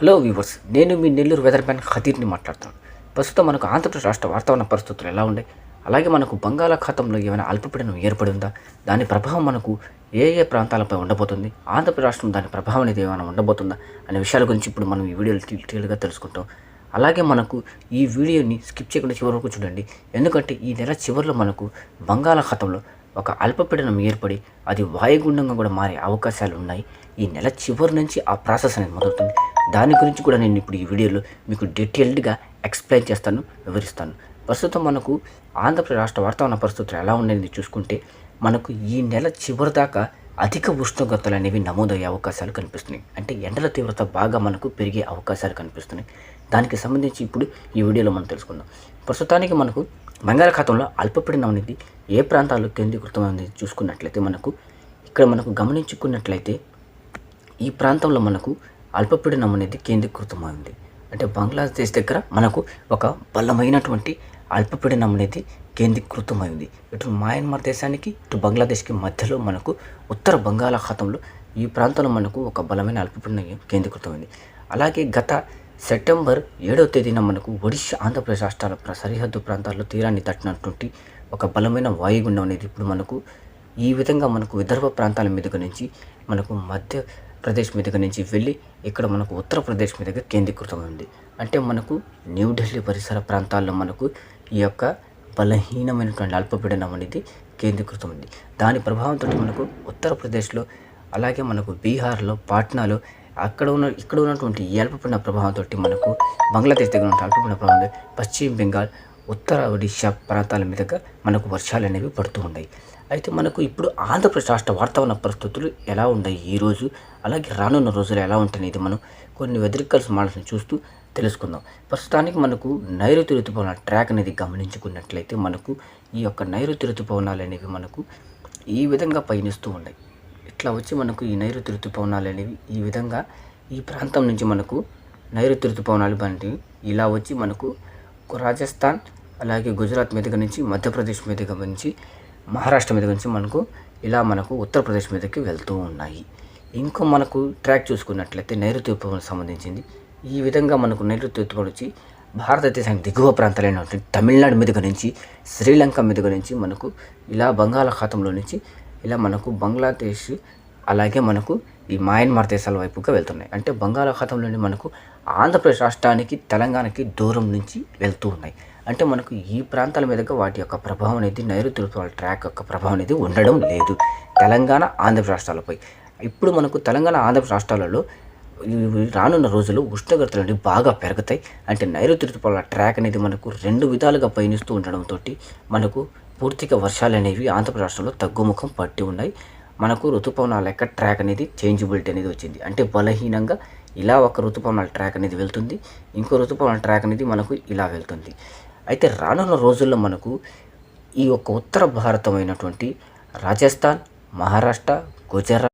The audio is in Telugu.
హలో వ్యూవర్స్ నేను మీ నెల్లూరు వెదర్ మ్యాన్ ఖదీర్ని మాట్లాడుతాను. ప్రస్తుతం మనకు ఆంధ్రప్రదేశ్ రాష్ట్ర వాతావరణ పరిస్థితులు ఎలా ఉన్నాయి? అలాగే మనకు బంగాళాఖాతంలో ఏమైనా అల్పపీడనం ఏర్పడి ఉందా? దాని ప్రభావం మనకు ఏ ఏ ప్రాంతాలపై ఉండబోతుంది? ఆంధ్రప్రదేశ్ రాష్ట్రం దాని ప్రభావం అనేది ఏమైనా ఉండబోతుందా? అనే విషయాల గురించి ఇప్పుడు మనం ఈ వీడియోలో డీటెయిల్గా తెలుసుకుంటాం. అలాగే మనకు ఈ వీడియోని స్కిప్ చేయకుండా చివరి వరకు చూడండి. ఎందుకంటే ఈ నెల చివరిలో మనకు బంగాళాఖాతంలో ఒక అల్పపీడనం ఏర్పడి అది వాయుగుండంగా కూడా మారే అవకాశాలు ఉన్నాయి ఈ నెల చివరి నుంచి ఆ ప్రాసెస్ అనేది మొదలవుతుంది దాని గురించి కూడా నేను ఇప్పుడు ఈ వీడియోలో మీకు డీటెయిల్డ్గా ఎక్స్ప్లెయిన్ చేస్తాను వివరిస్తాను. ప్రస్తుతం మనకు ఆంధ్రప్రదేశ్ రాష్ట్ర వాతావరణ పరిస్థితులు ఎలా ఉండేది చూసుకుంటే మనకు ఈ నెల చివరి దాకా అధిక ఉష్ణోగ్రతలు అనేవి నమోదయ్యే అవకాశాలు కనిపిస్తున్నాయి. అంటే ఎండల తీవ్రత బాగా మనకు పెరిగే అవకాశాలు కనిపిస్తున్నాయి. దానికి సంబంధించి ఇప్పుడు ఈ వీడియోలో మనం తెలుసుకుందాం. ప్రస్తుతానికి మనకు బంగాళాఖాతంలో అల్పపీడనం అనేది ఏ ప్రాంతాల్లో కేంద్రీకృతమైంది చూసుకున్నట్లయితే మనకు ఇక్కడ మనకు గమనించుకున్నట్లయితే ఈ ప్రాంతంలో మనకు అల్పపీడనం అనేది కేంద్రీకృతమైంది. అంటే బంగ్లాదేశ్ దగ్గర మనకు ఒక బలమైనటువంటి అల్పపీడనం అనేది కేంద్రీకృతమైంది. ఇటు మయన్మార్ దేశానికి ఇటు బంగ్లాదేశ్కి మధ్యలో మనకు ఉత్తర బంగాళాఖాతంలో ఈ ప్రాంతంలో మనకు ఒక బలమైన అల్పపీడనం కేంద్రీకృతమైంది. అలాగే గత సెప్టెంబర్ ఏడవ తేదీన మనకు ఒడిశా ఆంధ్రప్రదేశ్ రాష్ట్రాల సరిహద్దు ప్రాంతాల్లో తీరాన్ని తట్టినటువంటి ఒక బలమైన వాయుగుండం అనేది ఇప్పుడు మనకు ఈ విధంగా మనకు విదర్భ ప్రాంతాల మీదుగా నుంచి మనకు మధ్య ప్రదేశ్ మీదుగా నుంచి వెళ్ళి ఇక్కడ మనకు ఉత్తరప్రదేశ్ మీదుగా కేంద్రీకృతమైంది అంటే మనకు న్యూఢిల్లీ పరిసర ప్రాంతాల్లో మనకు ఈ యొక్క బలహీనమైనటువంటి అల్పపీడనం అనేది కేంద్రీకృతమైంది దాని ప్రభావంతో మనకు ఉత్తరప్రదేశ్లో అలాగే మనకు బీహార్లో పాట్నాలో అక్కడ ఉన్న ఇక్కడ ఉన్నటువంటి అల్పపీడన ప్రభావంతో మనకు బంగ్లాదేశ్ దగ్గర ఉన్న అల్పపీడన ప్రభావం పశ్చిమ బెంగాల్ ఉత్తర ఒడిశా ప్రాంతాల మీదుగా మనకు వర్షాలు అనేవి పడుతూ ఉన్నాయి. అయితే మనకు ఇప్పుడు ఆంధ్రప్రదేశ్ రాష్ట్ర వాతావరణ పరిస్థితులు ఎలా ఉన్నాయి ఈరోజు అలాగే రానున్న రోజులు ఎలా ఉంటాయనేది మనం కొన్ని వెదరికల్స్ మోడల్స్ని చూస్తూ తెలుసుకుందాం. ప్రస్తుతానికి మనకు నైరుతి ఋతుపవన ట్రాక్ అనేది గమనించుకున్నట్లయితే మనకు ఈ యొక్క నైరుతి ఋతుపవనాలు అనేవి మనకు ఈ విధంగా పయనిస్తూ ఉన్నాయి. ఇట్లా వచ్చి మనకు ఈ నైరుతి ఋతుపవనాలు అనేవి ఈ విధంగా ఈ ప్రాంతం నుంచి మనకు నైరుతి ఋతుపవనాలు వంటివి. ఇలా వచ్చి మనకు రాజస్థాన్ అలాగే గుజరాత్ మీదుగా నుంచి మధ్యప్రదేశ్ మీదుగా నుంచి మహారాష్ట్ర మీదుగా నుంచి మనకు ఇలా మనకు ఉత్తరప్రదేశ్ మీదకి వెళ్తూ ఉన్నాయి. ఇంకో మనకు ట్రాక్ చూసుకున్నట్లయితే నైరుతి ఋతుపవనం సంబంధించింది. ఈ విధంగా మనకు నైరుతి ఋతుపవనం వచ్చి భారతదేశానికి దిగువ ప్రాంతాలైనటువంటి తమిళనాడు మీదుగా నుంచి శ్రీలంక మీదుగా నుంచి మనకు ఇలా బంగాళాఖాతంలో నుంచి ఇలా మనకు బంగ్లాదేశ్ అలాగే మనకు ఈ మయన్మార్ దేశాల వైపుగా వెళ్తున్నాయి. అంటే బంగాళాఖాతంలోని మనకు ఆంధ్రప్రదేశ్ రాష్ట్రానికి తెలంగాణకి దూరం నుంచి వెళ్తూ ఉన్నాయి. అంటే మనకు ఈ ప్రాంతాల మీదుగా వాటి యొక్క ప్రభావం అనేది నైరుతి ఋతువుల ట్రాక్ యొక్క ప్రభావం అనేది ఉండడం లేదు. తెలంగాణ ఆంధ్రప్రదేశ్ రాష్ట్రాలపై ఇప్పుడు మనకు తెలంగాణ ఆంధ్రప్రదేశ్ రాష్ట్రాలలో రానున్న రోజుల్లో ఉష్ణోగ్రతలు అనేవి బాగా పెరుగుతాయి. అంటే నైరుతి ఋతుపవనాల ట్రాక్ అనేది మనకు రెండు విధాలుగా పయనిస్తూ ఉండడంతో మనకు పూర్తిగా వర్షాలు అనేవి ఆంధ్రప్రదేశ్లో తగ్గుముఖం పట్టి ఉన్నాయి. మనకు ఋతుపవనాల యొక్క ట్రాక్ అనేది చేంజబిలిటీ అనేది వచ్చింది. అంటే బలహీనంగా ఇలా ఒక ఋతుపవనాల ట్రాక్ అనేది వెళ్తుంది. ఇంకో ఋతుపవనాల ట్రాక్ అనేది మనకు ఇలా వెళ్తుంది. అయితే రానున్న రోజుల్లో మనకు ఈ యొక్క ఉత్తర భారతమైనటువంటి రాజస్థాన్ మహారాష్ట్ర గుజరాత్